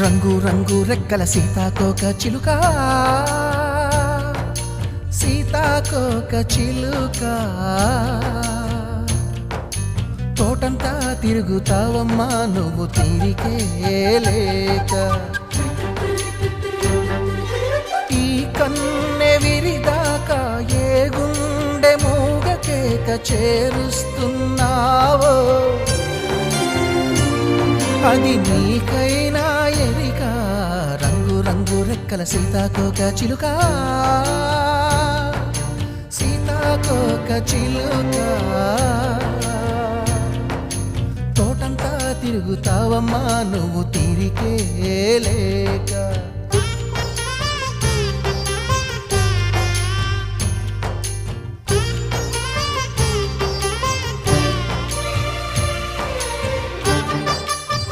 రంగు రంగు రెక్కల సీతాకోక చిలుక. సీతాకోక చిలుక. తోటంతా తిరుగుతావమ్మా నువ్వు తీరికే లేక. ఈ కన్నె విరిదాకా ఏ గుండె మూగకేక చేరుస్తున్నావో? అది నీకై రెక్కల సీతాకోక చిలుక. సీతాకోక చిలుక. తోటంతా తిరుగుతావమ్మా నువ్వు తీరికే లేక.